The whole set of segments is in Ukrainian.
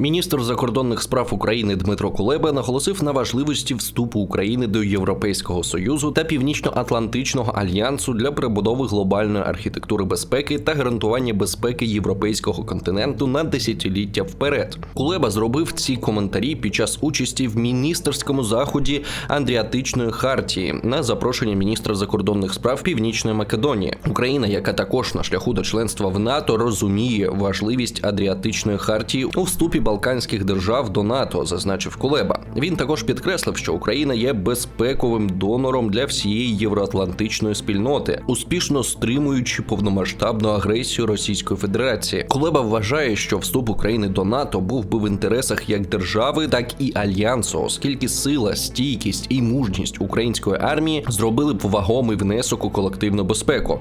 Міністр закордонних справ України Дмитро Кулеба наголосив на важливості вступу України до Європейського союзу та Північно-Атлантичного альянсу для перебудови глобальної архітектури безпеки та гарантування безпеки європейського континенту на десятиліття вперед. Кулеба зробив ці коментарі під час участі в міністерському заході Андріатичної хартії на запрошення міністра закордонних справ Північної Македонії. Україна, яка також на шляху до членства в НАТО, розуміє важливість Адріатичної хартії у вступі Балканських держав до НАТО, зазначив Кулеба. Він також підкреслив, що Україна є безпековим донором для всієї євроатлантичної спільноти, успішно стримуючи повномасштабну агресію Російської Федерації. Кулеба вважає, що вступ України до НАТО був би в інтересах як держави, так і альянсу, оскільки сила, стійкість і мужність української армії зробили б вагомий внесок у колективну безпеку.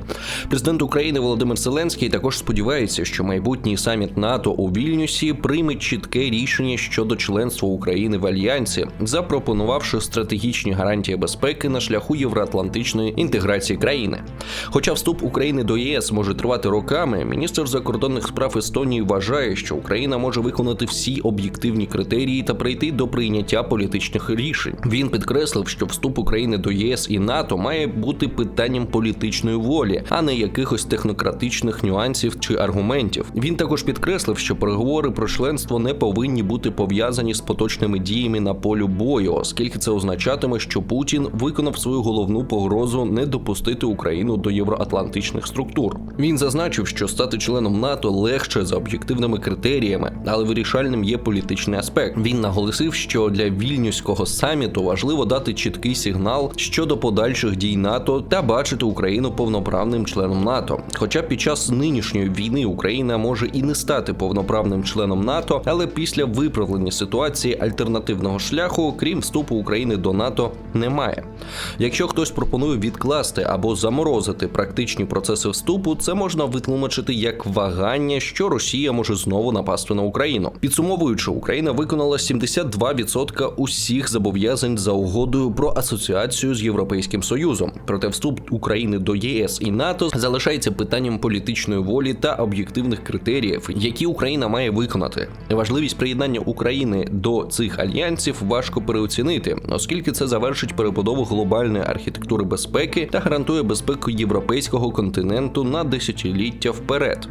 Президент України Володимир Зеленський також сподівається, що майбутній саміт НАТО у Вільнюсі прийме чітке рішення щодо членства України в альянсі, запропонувавши стратегічні гарантії безпеки на шляху євроатлантичної інтеграції країни. Хоча вступ України до ЄС може тривати роками, міністр закордонних справ Естонії вважає, що Україна може виконати всі об'єктивні критерії та прийти до прийняття політичних рішень. Він підкреслив, що вступ України до ЄС і НАТО має бути питанням політичної волі, а не якихось технократичних нюансів чи аргументів. Він також підкреслив, що переговори про членство не повинні бути пов'язані з поточними діями на полю бою, оскільки це означатиме, що Путін виконав свою головну погрозу не допустити Україну до євроатлантичних структур. Він зазначив, що стати членом НАТО легше за об'єктивними критеріями, але вирішальним є політичний аспект. Він наголосив, що для вільнюського саміту важливо дати чіткий сигнал щодо подальших дій НАТО та бачити Україну повноправним членом НАТО. Хоча під час нинішньої війни Україна може і не стати повноправним членом НАТО, але після виправлення ситуації альтернативного шляху, крім вступу України до НАТО, немає. Якщо хтось пропонує відкласти або заморозити практичні процеси вступу, це можна витлумачити як вагання, що Росія може знову напасти на Україну. Підсумовуючи, Україна виконала 72% усіх зобов'язань за угодою про асоціацію з Європейським Союзом. Проте вступ України до ЄС і НАТО залишається питанням політичної волі та об'єктивних критеріїв, які Україна має виконати. Важливість приєднання України до цих альянсів важко переоцінити, оскільки це завершить перебудову глобальної архітектури безпеки та гарантує безпеку європейського континенту на десятиліття вперед.